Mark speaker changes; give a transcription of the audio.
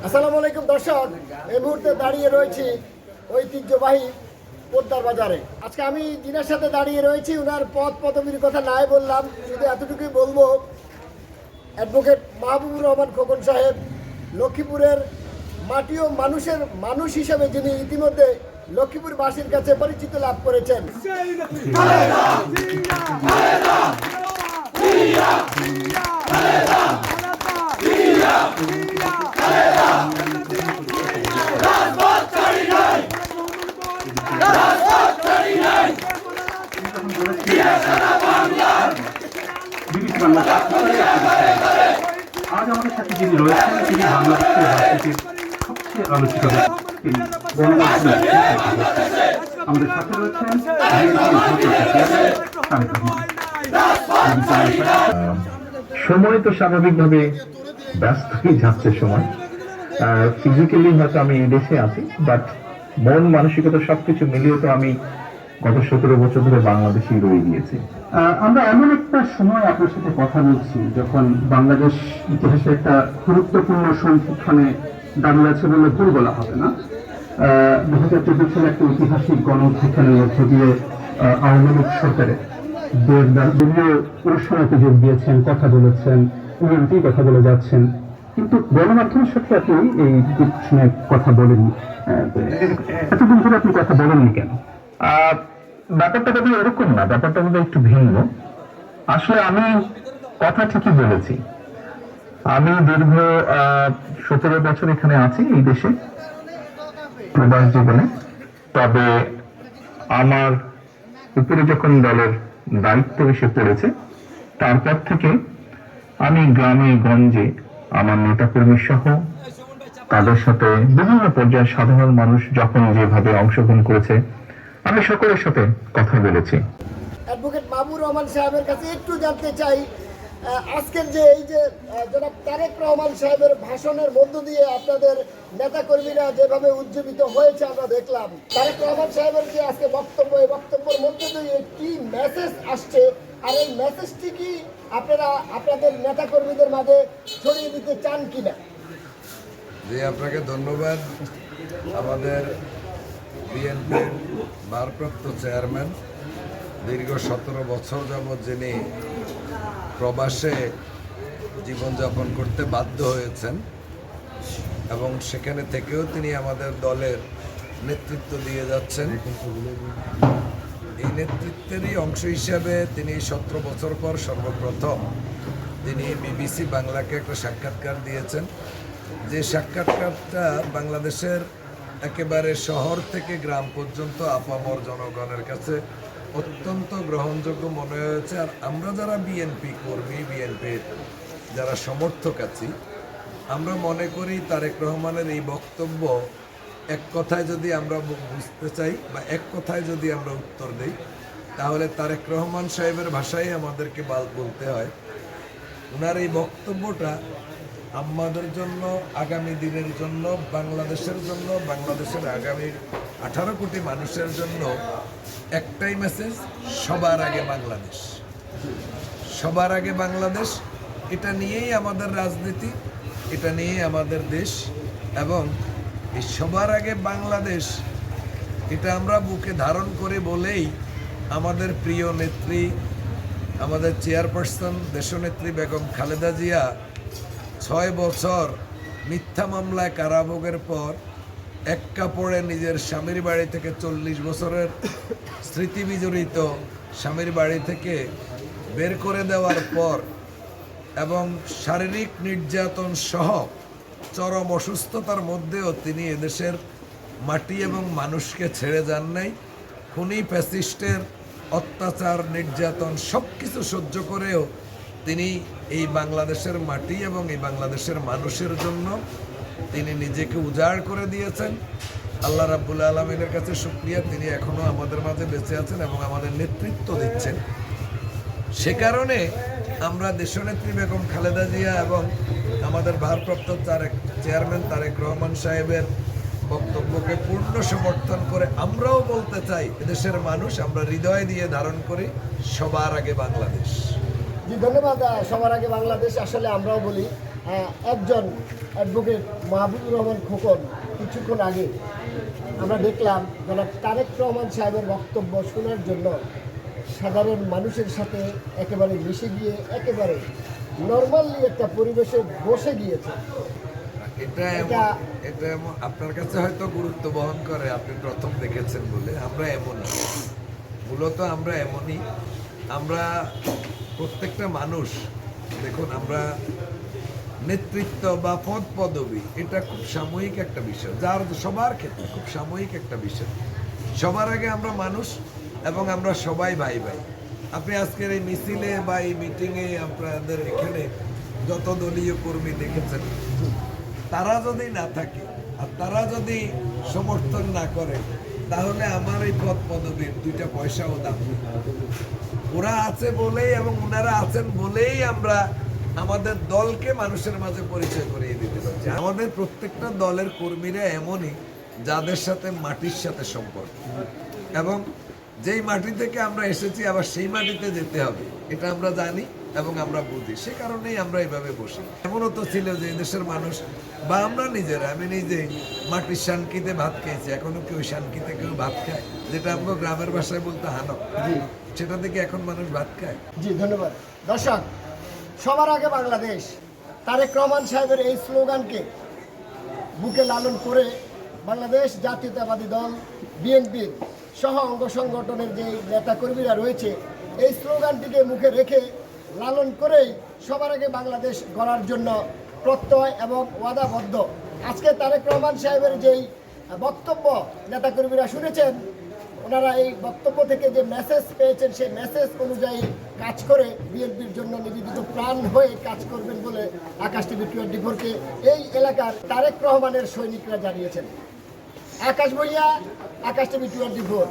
Speaker 1: আসসালামু আলাইকুম দর্শক এই মুহূর্তে দাঁড়িয়ে রয়েছি ঐতিহ্যবাহী পোদ্দার বাজারে আজকে আমি যিনার সাথে দাঁড়িয়ে রয়েছি ওনার পদ পদবীর কথা নাই বললাম শুধু এতটুকুই বলব অ্যাডভোকেট মাহবুবুর রহমান খোকন সাহেব লক্ষ্মীপুরের মাটি ও মানুষের মানুষ হিসেবে যিনি ইতিমধ্যে লক্ষ্মীপুরবাসীর কাছে পরিচিত লাভ করেছেন
Speaker 2: বাংলা আজ আমাদের সাথে যিনি রয়েছেন, তিনি বাংলাদেশের রাজনীতির সবচেয়ে আলোচিত তিনি আমাদের সাথে রয়েছেন
Speaker 3: সময় তো স্বাভাবিকভাবে ব্যস্তই যাচ্ছে সময়। ফিজিক্যালি হয়তো আমি দেশে আছি বাট মন, মানসিকতা সবকিছু মিলিয়ে তো আমি গত সতেরো বছর ধরে বাংলাদেশেই রয়ে গিয়েছি।
Speaker 2: আমরা এমন একটা সময় আপনার সাথে কথা বলছি, যখন বাংলাদেশ ইতিহাসে একটা গুরুত্বপূর্ণ সংশোধনে দাঁড়িয়ে আছে বলে ভুল বলা হবে না। দু হাজার চব্বিশ সালে একটা ঐতিহাসিক গণঅভ্যুত্থানের মধ্য দিয়ে আওয়ামী লীগ সরকারে দে- দা- বিভিন্ন অনুষ্ঠানে যোগ দিয়েছেন, কথা বলেছেন ইএমপি কথা বলে যাচ্ছেন। কিন্তু গণমাধ্যমের সাথে আপনি এই কথা বলেননি। এতদিন ধরে আপনি কথা বলেননি কেন?
Speaker 3: ব্যাপারটা বোধহয় এরকম না, ব্যাপারটা বোধহয় একটু ভিন্ন। আসলে আমি কথা ঠিকই বলেছি। আমি দীর্ঘ সতেরো বছর এখানে আছি এই দেশে, প্রবাস জীবনে। তবে আমার উপরে যখন দলের দায়িত্ব এসে পড়েছে, তারপর থেকে আমি গ্রামে, গঞ্জে আমার নেতাকর্মী সহ তাদের সাথে বিভিন্ন পর্যায়ের সাধারণ মানুষ যখন যেভাবে অংশগ্রহণ করেছে আমি সকলের সাথে কথা বলেছি।
Speaker 1: অ্যাডভোকেট মাহবুর রহমান সাহেবের কাছে একটু জানতে চাই আজকের যে এই যে জনাব তারেক রহমান সাহেবের ভাষণের মধ্য দিয়ে আপনাদের নেতাকর্মীরা যেভাবে উজ্জীবিত হয়েছে আমরা দেখলাম তারেক রহমান সাহেবের যে আজকে বক্তব্য এই বক্তব্যের মধ্য দিয়ে কি মেসেজ আসছে। আর এই মেসেজটি কি আপনারা আপনাদের নেতাকর্মীদের মাঝে ছড়িয়ে দিতে চান কিনা?
Speaker 4: জি আপনাকে ধন্যবাদ। আমাদের বিএনপির ভারপ্রাপ্ত চেয়ারম্যান দীর্ঘ সতেরো বছর যাবৎ যিনি প্রবাসে জীবনযাপন করতে বাধ্য হয়েছেন এবং সেখানে থেকেও তিনি আমাদের দলের নেতৃত্ব দিয়ে যাচ্ছেন। এই নেতৃত্বেরই অংশ হিসাবে তিনি সতেরো বছর পর সর্বপ্রথম তিনি বিবিসি বাংলাকে একটা সাক্ষাৎকার দিয়েছেন। যে সাক্ষাৎকারটা বাংলাদেশের একেবারে শহর থেকে গ্রাম পর্যন্ত আপামর জনগণের কাছে অত্যন্ত গ্রহণযোগ্য মনে হয়েছে। আর আমরা যারা বিএনপি কর্মী বিএনপির যারা সমর্থক আছি, আমরা মনে করি তারেক রহমানের এই বক্তব্য এক কথায় যদি আমরা বুঝতে চাই বা এক কথায় যদি আমরা উত্তর দেই, তাহলে তারেক রহমান সাহেবের ভাষায় আমাদেরকে বাল বলতে হয়। ওনার এই বক্তব্যটা আমাদের জন্য, আগামী দিনের জন্য, বাংলাদেশের জন্য, বাংলাদেশের আগামী আঠারো কোটি মানুষের জন্য একটাই মেসেজ সবার আগে বাংলাদেশ। সবার আগে বাংলাদেশ, এটা নিয়েই আমাদের রাজনীতি, এটা নিয়েই আমাদের দেশ, এবং এই সবার আগে বাংলাদেশ, এটা আমরা বুকে ধারণ করে বলেই আমাদের প্রিয় নেত্রী, আমাদের চেয়ারপারসন দেশনেত্রী বেগম খালেদা জিয়া ছয় বছর মিথ্যা মামলায় কারাভোগের পর এক কাপড়ে নিজের স্বামীর বাড়ি থেকে চল্লিশ বছরের স্মৃতি বিজড়িত স্বামীর বাড়ি থেকে বের করে দেওয়ার পর এবং শারীরিক নির্যাতন সহ চরম অসুস্থতার মধ্যেও তিনি এদেশের মাটি এবং মানুষকে ছেড়ে যান নাই। খুনি, ফ্যাসিস্টের অত্যাচার, নির্যাতন সব কিছু সহ্য করেও তিনি এই বাংলাদেশের মাটি এবং এই বাংলাদেশের মানুষের জন্য তিনি নিজেকে উজাড় করে দিয়েছেন। আল্লাহ রাব্বুল আলমিনের কাছে শুক্রিয়া। তিনি এখনও আমাদের মাঝে বেঁচে আছেন এবং আমাদের নেতৃত্ব দিচ্ছেন। সে কারণে আমরা দেশনেত্রী বেগম খালেদা জিয়া এবং আমাদের ভারপ্রাপ্ত তারেক চেয়ারম্যান তারেক রহমান সাহেবের বক্তব্যকে পূর্ণ সমর্থন করে আমরাও বলতে চাই দেশের মানুষ আমরা হৃদয় দিয়ে ধারণ করি, সবার আগে বাংলাদেশ।
Speaker 1: জি ধন্যবাদ সবার আগে বাংলাদেশ। আসলে আমরাও বলি একজন অ্যাডভোকেট মাহবুবুর রহমান খোকন কিছুক্ষণ আগে আমরা দেখলাম যারা তারেক রহমান সাহেবের বক্তব্য শোনার জন্য সাধারণ মানুষের সাথে একেবারে মিশে গিয়ে একেবারে নর্মালি একটা পরিবেশে বসে গিয়েছে।
Speaker 4: এটা
Speaker 1: এটা-
Speaker 4: এটা এমন আপনার কাছে হয়তো গুরুত্ব বহন করে আপনি প্রথম দেখেছেন বলে। আমরা এমনই মূলত আমরা এমনই। আমরা প্রত্যেকটা মানুষ, দেখুন আমরা নেতৃত্ব বা পদ পদবি, এটা খুব সাময়িক একটা বিষয়। যার সবার ক্ষেত্রে খুব সাময়িক একটা বিষয়। সবার আগে আমরা মানুষ এবং আমরা সবাই ভাই ভাই। আপনি আজকের এই মিছিলে বা এই মিটিংয়ে আপনাদের এখানে যত দলীয় কর্মী দেখেছেন, তারা যদি না থাকে আর তারা যদি সমর্থন না করে, তাহলে আমার এই পদ পদবীর দুইটা পয়সাও দাম। ওরা আছে বলেই এবং ওনারা আছেন বলেই আমরা আমাদের দলকে মানুষের মাঝে পরিচয় করিয়ে দিতে পারছি। আমাদের প্রত্যেকটা দলের কর্মীরা এমনই যাদের সাথে মাটির সাথে সম্পর্ক। এবং যেই মাটি থেকে আমরা এসেছি, আবার সেই মাটিতে যেতে হবে, এটা আমরা জানি। এবং আমরা বুঝি। সে কারণেই আমরা এভাবে বসি। এমনও তো ছিল যে এই দেশের মানুষ বা আমরা নিজেরা আমি নিজে মাটির শানকিতে ভাত খেয়েছি এখনও কেউ শানকিতে কেউ ভাত খায় যেটা আমরা গ্রামের ভাষায় বলতে হানক। সেটা থেকে এখন মানুষ ভাত খায়।
Speaker 1: জি ধন্যবাদ। দর্শক সবার আগে বাংলাদেশ তারেক রহমান সাহেবের এই স্লোগানকে বুকে লালন করে বাংলাদেশ জাতীয়তাবাদী দল বিএনপির সহ অঙ্গ সংগঠনের যে নেতাকর্মীরা রয়েছে এই স্লোগানটিকে মুখে রেখে লালন করেই সবার আগে বাংলাদেশ গড়ার জন্য প্রত্যয় এবং ওয়াদাবদ্ধ। আজকে তারেক রহমান সাহেবের যেই বক্তব্য নেতাকর্মীরা শুনেছেন, ওনারা এই বক্তব্য থেকে যে মেসেজ পেয়েছেন, সেই মেসেজ অনুযায়ী কাজ করে বিএনপির জন্য নিবেদিত প্রাণ হয়ে কাজ করবেন বলে আকাশ টিভি টোয়েন্টি ফোরকে এই এলাকার তারেক রহমানের সৈনিকরা জানিয়েছেন। আকাশ ভইয়া, আকাশ টিভি টোয়েন্টি ফোর।